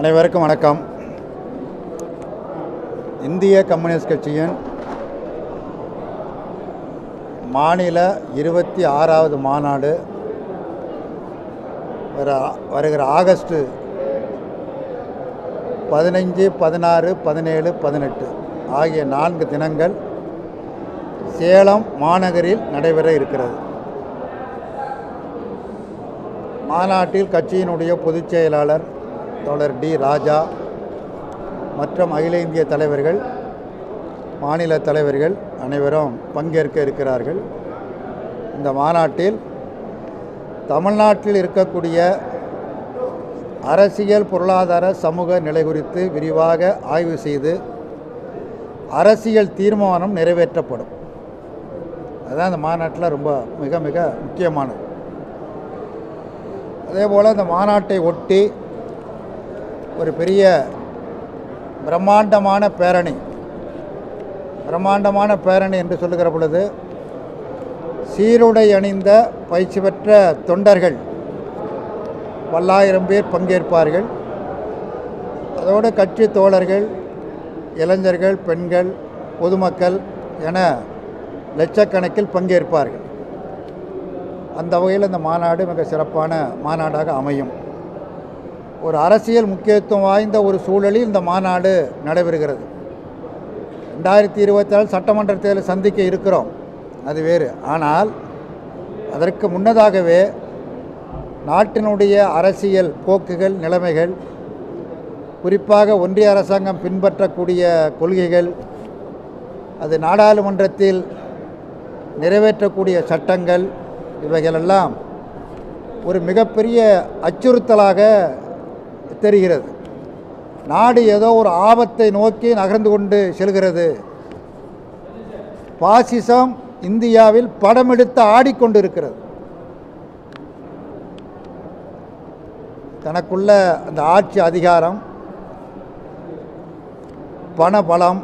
அனைவருக்கும் வணக்கம். இந்திய கம்யூனிஸ்ட் கட்சியின் மாநில இருபத்தி ஆறாவது மாநாடு வர வருகிற ஆகஸ்ட் பதினைஞ்சு பதினாறு பதினேழு பதினெட்டு ஆகிய நான்கு தினங்கள் சேலம் மாநகரில் நடைபெற இருக்கிறது. மாநாட்டில் கட்சியினுடைய பொதுச் செயலாளர் தோழர் டி ராஜா மற்றும் அகில இந்திய தலைவர்கள் மாநில தலைவர்கள் அனைவரும் பங்கேற்க இருக்கிறார்கள். இந்த மாநாட்டில் தமிழ்நாட்டில் இருக்கக்கூடிய அரசியல் பொருளாதார சமூக நிலை குறித்து விரிவாக ஆய்வு செய்து அரசியல் தீர்மானம் நிறைவேற்றப்படும். அதுதான் இந்த மாநாட்டில் ரொம்ப மிக மிக முக்கியமானது. அதே போல் இந்த மாநாட்டை ஒட்டி ஒரு பெரிய பிரம்மாண்டமான பேரணி. பிரம்மாண்டமான பேரணி என்று சொல்லுகிற பொழுது சீருடை அணிந்த பயிற்சி பெற்ற தொண்டர்கள் பல்லாயிரம் பேர் பங்கேற்பார்கள். அதோடு கட்சி தோழர்கள் இளைஞர்கள் பெண்கள் பொதுமக்கள் என லட்சக்கணக்கில் பங்கேற்பார்கள். அந்த வகையில் இந்த மாநாடு மிக சிறப்பான மாநாடாக அமையும். ஒரு அரசியல் முக்கியத்துவம் வாய்ந்த ஒரு சூழலில் இந்த மாநாடு நடைபெறுகிறது. ரெண்டாயிரத்தி இருபத்தி நாலு சட்டமன்ற தேர்தலை சந்திக்க இருக்கிறோம். அது வேறு. ஆனால் அதற்கு முன்னதாகவே நாட்டினுடைய அரசியல் போக்குகள் நிலைமைகள் குறிப்பாக ஒன்றிய அரசாங்கம் பின்பற்றக்கூடிய கொள்கைகள் அது நாடாளுமன்றத்தில் நிறைவேற்றக்கூடிய சட்டங்கள் இவைகளெல்லாம் ஒரு மிகப்பெரிய அச்சுறுத்தலாக தெரிகிறது. நாடு ஏதோ ஒரு ஆபத்தை நோக்கி நகர்ந்து கொண்டு செல்கிறது. பாசிசம் இந்தியாவில் படமெடுத்து ஆடிக்கொண்டிருக்கிறது. தனக்குள்ள அந்த ஆட்சி அதிகாரம் பணபலம்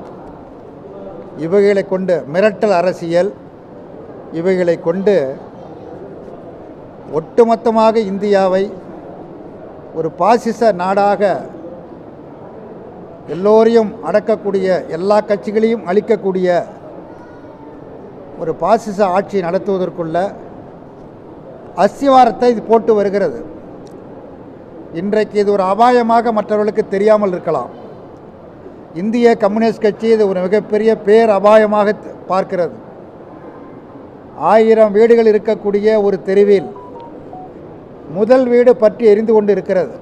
இவைகளை கொண்டு மிரட்டல் அரசியல் இவைகளை கொண்டு ஒட்டுமொத்தமாக இந்தியாவை ஒரு பாசிச நாடாக எல்லோரையும் அடக்கக்கூடிய எல்லா கட்சிகளையும் அழிக்கக்கூடிய ஒரு பாசிச ஆட்சி நடத்துவதற்குள்ள அஸ்திவாரத்தை இது போட்டு வருகிறது. இன்றைக்கு இது ஒரு அபாயமாக மற்றவர்களுக்கு தெரியாமல் இருக்கலாம். இந்திய கம்யூனிஸ்ட் கட்சி இது ஒரு மிகப்பெரிய பேர் அபாயமாக பார்க்கிறது. ஆயிரம் வீடுகள் இருக்கக்கூடிய ஒரு தெருவில் முதல் வீடு பற்றி எரிந்து கொண்டு இருக்கிறது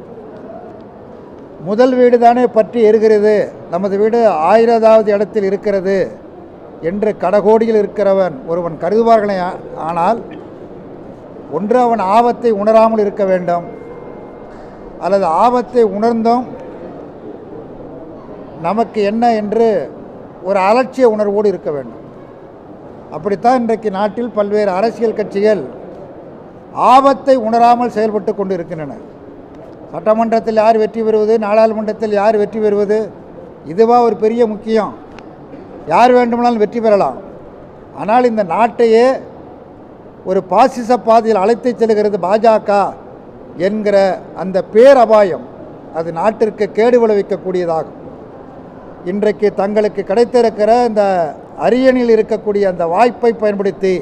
முதல் வீடு தானே பற்றி எரிகிறது. நமது வீடு ஆயிரதாவது இடத்தில் இருக்கிறது என்று கடகோடியில் இருக்கிறவன் ஒருவன் கருதுவார்களே. ஆனால் ஒன்று அவன் ஆபத்தை உணராமல் இருக்க வேண்டும். அல்லது ஆபத்தை உணர்ந்தும் நமக்கு என்ன என்று ஒரு அலட்சிய உணர்வோடு இருக்க வேண்டும். அப்படித்தான் இன்றைக்கு நாட்டில் பல்வேறு அரசியல் கட்சிகள் ஆபத்தை உணராமல் செயல்பட்டு கொண்டு இருக்கின்றன சட்டமன்றத்தில் யார் வெற்றி பெறுவது நாடாளுமன்றத்தில் யார் வெற்றி பெறுவது இதுவா ஒரு பெரிய முக்கியம். யார் வேண்டுமானாலும் வெற்றி பெறலாம். ஆனால் இந்த நாட்டையே ஒரு பாசிச பாதையில் அழைத்து செல்கிறது பாஜக என்கிற அந்த பேரபாயம் அது நாட்டிற்கு கேடு விளைவிக்கக்கூடியதாகும். இன்றைக்கு தங்களுக்கு கிடைத்திருக்கிற இந்த அரியணையில் இருக்கக்கூடிய அந்த வாய்ப்பை பயன்படுத்தி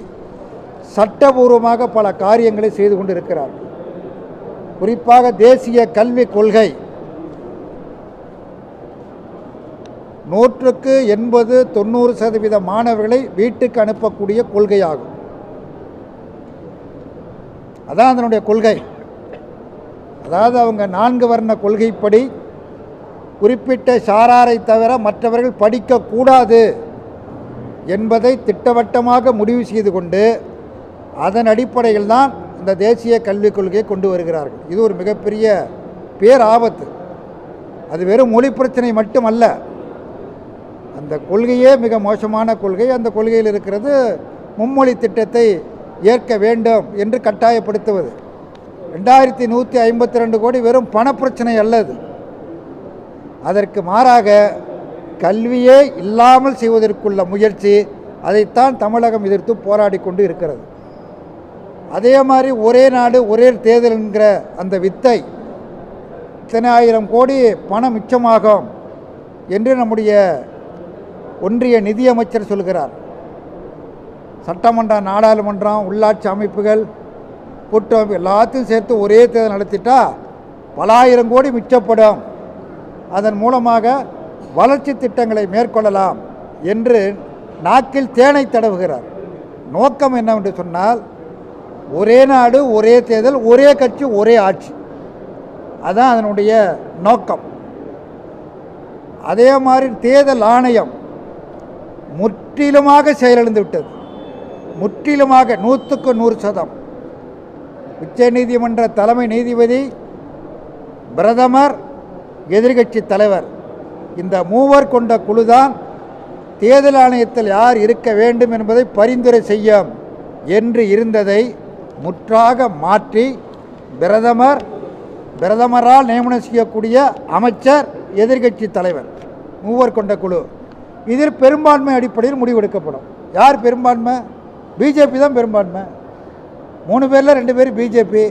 சட்டபூர்வமாக பல காரியங்களை செய்து கொண்டிருக்கிறார். குறிப்பாக தேசிய கல்விக் கொள்கை. நூற்றுக்கு எண்பது தொண்ணூறு சதவீத மாணவர்களை வீட்டுக்கு அனுப்பக்கூடிய கொள்கையாகும். அதான் அதனுடைய கொள்கை. அதாவது அவங்க நான்கு வர்ண கொள்கைப்படி குறிப்பிட்ட சாராரை தவிர மற்றவர்கள் படிக்கக்கூடாது என்பதை திட்டவட்டமாக முடிவு செய்து கொண்டு அதன் அடிப்படையில் தான் இந்த தேசிய கல்விக் கொள்கையை கொண்டு வருகிறார்கள். இது ஒரு மிகப்பெரிய பேர் ஆபத்து அது வெறும் மொழி பிரச்சனை மட்டுமல்ல. அந்த கொள்கையே மிக மோசமான கொள்கை. அந்த கொள்கையில் இருக்கிறது மும்மொழி திட்டத்தை ஏற்க வேண்டும் என்று கட்டாயப்படுத்துவது. ரெண்டாயிரத்தி நூற்றி ஐம்பத்தி ரெண்டு கோடி வெறும் பணப்பிரச்சனை அல்லது அதற்கு மாறாக கல்வியே இல்லாமல் செய்வதற்குள்ள முயற்சி அதைத்தான் தமிழகம் எதிர்த்து போராடி கொண்டு இருக்கிறது. அதே மாதிரி ஒரே நாடு ஒரே தேர்தல் என்கிற அந்த வித்தை இத்தனை ஆயிரம் கோடி பணம் மிச்சமாகும் என்று நம்முடைய ஒன்றிய நிதியமைச்சர் சொல்கிறார். சட்டமன்றம் நாடாளுமன்றம் உள்ளாட்சி அமைப்புகள் கூட்டமைப்பு எல்லாத்தையும் சேர்த்து ஒரே தேர்தல் நடத்திட்டா பலாயிரம் கோடி மிச்சப்படும். அதன் மூலமாக வளர்ச்சி திட்டங்களை மேற்கொள்ளலாம் என்று நாக்கில் தேனை தடவுகிறார். நோக்கம் என்னவென்று சொன்னால் ஒரே நாடு ஒரே தேர்தல் ஒரே கட்சி ஒரே ஆட்சி. அதுதான் அதனுடைய நோக்கம். அதே மாதிரி தேர்தல் ஆணையம் முற்றிலுமாக செயலிழந்து விட்டது முற்றிலுமாக நூற்றுக்கு நூறு சதம். உச்ச நீதிமன்ற தலைமை நீதிபதி பிரதமர் எதிர்கட்சி தலைவர் இந்த மூவர் கொண்ட குழுதான் தேர்தல் ஆணையத்தில் யார் இருக்க வேண்டும் என்பதை பரிந்துரை செய்யும் என்று இருந்ததை முற்றாக மாற்றி பிரதமர் பிரதமரால் நியமனம் செய்யக்கூடிய அமைச்சர் எதிர்கட்சி தலைவர் மூவர் கொண்ட குழு. இதில் பெரும்பான்மை அடிப்படையில் முடிவெடுக்கப்படும். யார் பெரும்பான்மை? பிஜேபி தான் பெரும்பான்மை. மூணு பேரில் ரெண்டு பேர் பிஜேபி.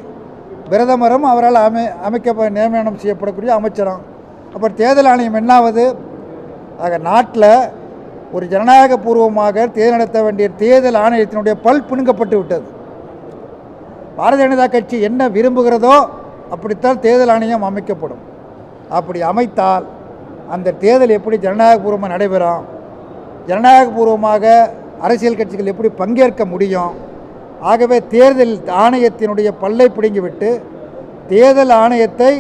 பிரதமரும் அவரால் அமை அமைக்க நியமனம் செய்யப்படக்கூடிய அமைச்சரும். அப்புறம் தேர்தல் ஆணையம் என்னாவது? ஆக நாட்டில் ஒரு ஜனநாயக பூர்வமாக தேர்தல் நடத்த வேண்டிய தேர்தல் ஆணையத்தினுடைய பல் பிணுங்கப்பட்டு விட்டது. பாரதிய ஜனதா கட்சி என்ன விரும்புகிறதோ அப்படித்தான் தேர்தல் ஆணையம் அமைக்கப்படும். அப்படி அமைத்தால் அந்த தேர்தல் எப்படி ஜனநாயகபூர்வமாக நடைபெறும்? ஜனநாயகபூர்வமாக அரசியல் கட்சிகள் எப்படி பங்கேற்க முடியும்? ஆகவே தேர்தல் ஆணையத்தினுடைய பல்லை பிடுங்கிவிட்டு தேர்தல் ஆணையத்தை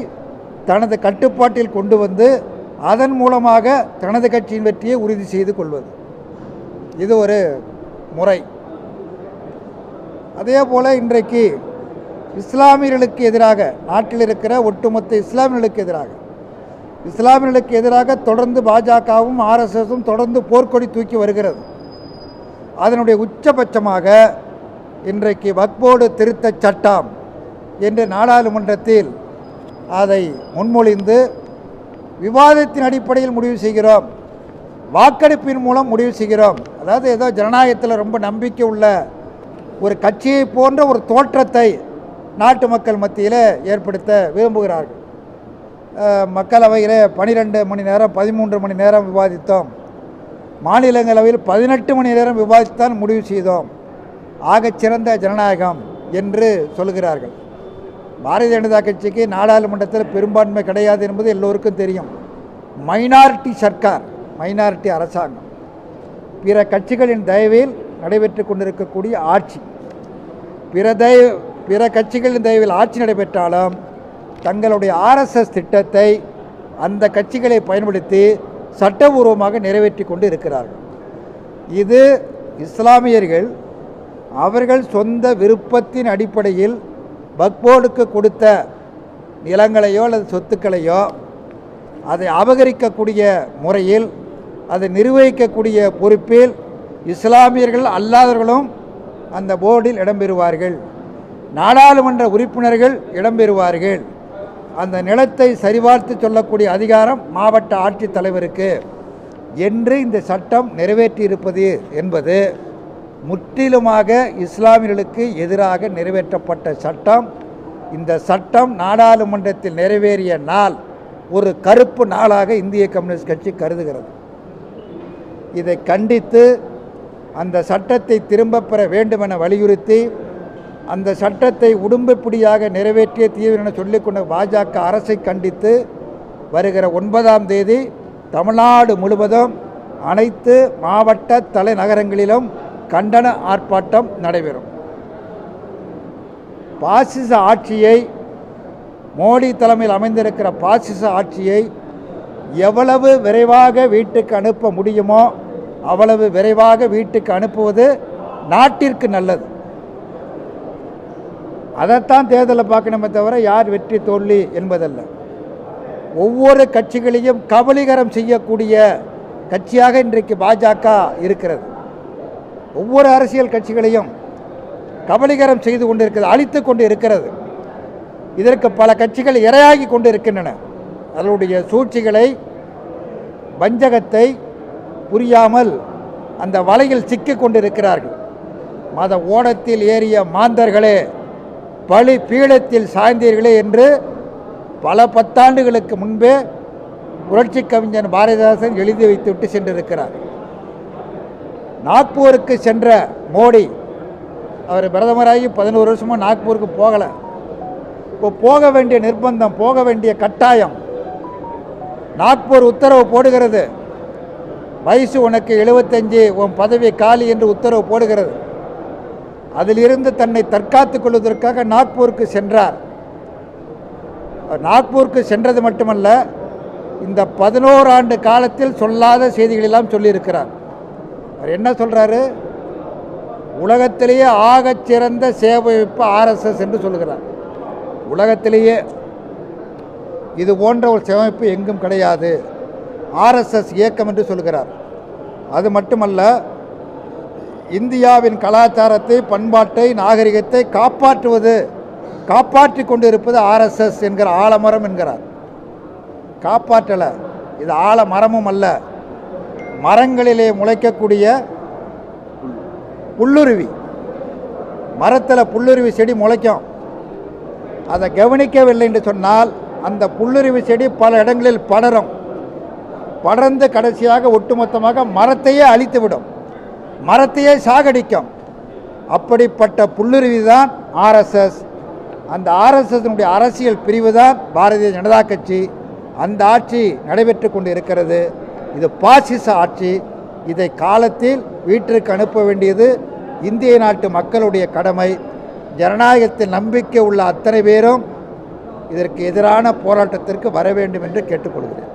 தனது கட்டுப்பாட்டில் கொண்டு வந்து அதன் மூலமாக தனது கட்சியின் வெற்றியை உறுதி செய்து கொள்வது. இது ஒரு முறை. அதே போல் இன்றைக்கு இஸ்லாமியர்களுக்கு எதிராக நாட்டில் இருக்கிற ஒட்டுமொத்த இஸ்லாமியர்களுக்கு எதிராக இஸ்லாமியர்களுக்கு எதிராக தொடர்ந்து பாஜகவும் ஆர்எஸ்எஸும் தொடர்ந்து போர்க்கொடி தூக்கி வருகிறது. அதனுடைய உச்சபட்சமாக இன்றைக்கு வக்போர்டு திருத்தச் சட்டம் என்று நாடாளுமன்றத்தில் அதை முன்மொழிந்து விவாதத்தின் அடிப்படையில் முடிவு செய்கிறோம். வாக்கெடுப்பின் மூலம் முடிவு செய்கிறோம். அதாவது ஏதோ ஜனநாயகத்தில் ரொம்ப நம்பிக்கை உள்ள ஒரு கட்சியை போன்ற ஒரு தோற்றத்தை நாட்டு மக்கள் மத்தியில் ஏற்படுத்த விரும்புகிறார்கள். மக்களவையில் பனிரெண்டு மணி நேரம் பதிமூன்று மணி நேரம் விவாதித்தோம். மாநிலங்களவையில் பதினெட்டு மணி நேரம் விவாதித்தான் முடிவு செய்தோம். ஆகச்சிறந்த ஜனநாயகம் என்று சொல்கிறார்கள். பாரதிய ஜனதா கட்சிக்கு நாடாளுமன்றத்தில் பெரும்பான்மை கிடையாது என்பது எல்லோருக்கும் தெரியும். மைனாரிட்டி சர்க்கார் மைனாரிட்டி அரசாங்கம். பிற கட்சிகளின் தயவில் நடைபெற்று கொண்டிருக்கக்கூடிய ஆட்சி. பிற தய பிற கட்சிகளின் தயவில் ஆட்சி நடைபெற்றாலும் தங்களுடைய ஆர்எஸ்எஸ் திட்டத்தை அந்த கட்சிகளை பயன்படுத்தி சட்டபூர்வமாக நிறைவேற்றி கொண்டு இருக்கிறார்கள். இது இஸ்லாமியர்கள் அவர்கள் சொந்த விருப்பத்தின் அடிப்படையில் பக்போர்டுக்கு கொடுத்த நிலங்களையோ அல்லது சொத்துக்களையோ அதை அபகரிக்கக்கூடிய முறையில் அதை நிர்வகிக்கக்கூடிய பொறுப்பில் இஸ்லாமியர்கள் அல்லாதவர்களும் அந்த போர்டில் இடம்பெறுவார்கள். நாடாளுமன்ற உறுப்பினர்கள் இடம்பெறுவார்கள். அந்த நிலத்தை சரிபார்த்து சொல்லக்கூடிய அதிகாரம் மாவட்ட ஆட்சித்தலைவருக்கு என்று இந்த சட்டம் நிறைவேற்றியிருப்பது என்பது முற்றிலுமாக இஸ்லாமியர்களுக்கு எதிராக நிறைவேற்றப்பட்ட சட்டம். இந்த சட்டம் நாடாளுமன்றத்தில் நிறைவேறிய நாள் ஒரு கருப்பு நாளாக இந்திய கம்யூனிஸ்ட் கட்சி கருதுகிறது. இதை கண்டித்து அந்த சட்டத்தை திரும்பப் பெற வேண்டுமென வலியுறுத்தி அந்த சட்டத்தை உடும்புப்பிடியாக நிறைவேற்றிய தீவிர என சொல்லிக்கொண்ட பாஜக அரசை கண்டித்து வருகிற ஒன்பதாம் தேதி தமிழ்நாடு முழுவதும் அனைத்து மாவட்ட தலைநகரங்களிலும் கண்டன ஆர்ப்பாட்டம் நடைபெறும். பாசிச ஆட்சியை மோடி தலைமையில் அமைந்திருக்கிற பாசிச ஆட்சியை எவ்வளவு விரைவாக வீட்டுக்கு அனுப்ப முடியுமோ அவ்வளவு விரைவாக வீட்டுக்கு அனுப்புவது நாட்டிற்கு நல்லது. அதைத்தான் தேர்தலில் பார்க்கணுமே தவிர யார் வெற்றி தோல்வி என்பதல்ல. ஒவ்வொரு கட்சிகளையும் கபலீகரம் செய்யக்கூடிய கட்சியாக இன்றைக்கு பாஜக இருக்கிறது. ஒவ்வொரு அரசியல் கட்சிகளையும் கபலீகரம் செய்து கொண்டிருக்கிறது அழித்து கொண்டு இருக்கிறது இதற்கு பல கட்சிகள் இரையாகி கொண்டு இருக்கின்றன அதனுடைய சூழ்ச்சிகளை வஞ்சகத்தை புரியாமல் அந்த வலையில் சிக்கிக் கொண்டிருக்கிறார்கள் மத ஓடத்தில் ஏறிய மாந்தர்களே பழி பீடத்தில் சாய்ந்தீர்களே என்று பல பத்தாண்டுகளுக்கு முன்பே புரட்சி கவிஞன் பாரதிதாசன் எழுதி வைத்துவிட்டு சென்றிருக்கிறார். நாக்பூருக்கு சென்ற மோடி அவர் பிரதமராகி பதினோரு வருஷமாக நாக்பூருக்கு போகலை. இப்போ போக வேண்டிய நிர்பந்தம் போக வேண்டிய கட்டாயம். நாக்பூர் உத்தரவு போடுகிறது. வயசு உனக்கு எழுபத்தஞ்சு உன் பதவி காலி என்று உத்தரவு போடுகிறது. அதிலிருந்து தன்னை தற்காத்துக் கொள்வதற்காக நாக்பூருக்கு சென்றார். நாக்பூருக்கு சென்றது மட்டுமல்ல இந்த பதினோரு ஆண்டு காலத்தில் சொல்லாத செய்திகளெல்லாம் சொல்லியிருக்கிறார். அவர் என்ன சொல்கிறாரு உலகத்திலேயே ஆகச் சிறந்த சேவைப்பு ஆர்எஸ்எஸ் என்று சொல்லுகிறார் உலகத்திலேயே இது போன்ற ஒரு சேமிப்பு எங்கும் கிடையாது. ஆர்எஸ்எஸ் இயக்கம் என்று சொல்கிறார். அது மட்டுமல்ல இந்தியாவின் கலாச்சாரத்தை பண்பாட்டை நாகரிகத்தை காப்பாற்றுவது காப்பாற்றி கொண்டு இருப்பது ஆர்எஸ்எஸ் என்கிற ஆலமரம் என்கிறார். காப்பாற்றலை இது ஆலமரமும் அல்ல மரங்களிலே முளைக்கக்கூடிய புல்லுருவி. மரத்தில் புல்லுருவி செடி முளைக்கும். அதை கவனிக்கவில்லை என்று சொன்னால் அந்த புல்லுருவி செடி பல இடங்களில் படரும். படர்ந்து கடைசியாக ஒட்டுமொத்தமாக மரத்தையே அழித்துவிடும். மரத்தையே சாகடிக்கும். அப்படிப்பட்ட புல்லுருவி தான் ஆர்எஸ்எஸ் அந்த ஆர்எஸ்எஸ்னுடைய அரசியல் பிரிவு தான் பாரதிய ஜனதா கட்சி. அந்த ஆட்சி நடைபெற்று கொண்டு இருக்கிறது இது பாசிச ஆட்சி. இதை காலத்தில் வீட்டிற்கு அனுப்ப வேண்டியது இந்திய நாட்டு மக்களுடைய கடமை. ஜனநாயகத்தில் நம்பிக்கை உள்ள அத்தனை பேரும் இதற்கு எதிரான போராட்டத்திற்கு வர வேண்டும் என்று கேட்டுக்கொள்கிறேன்.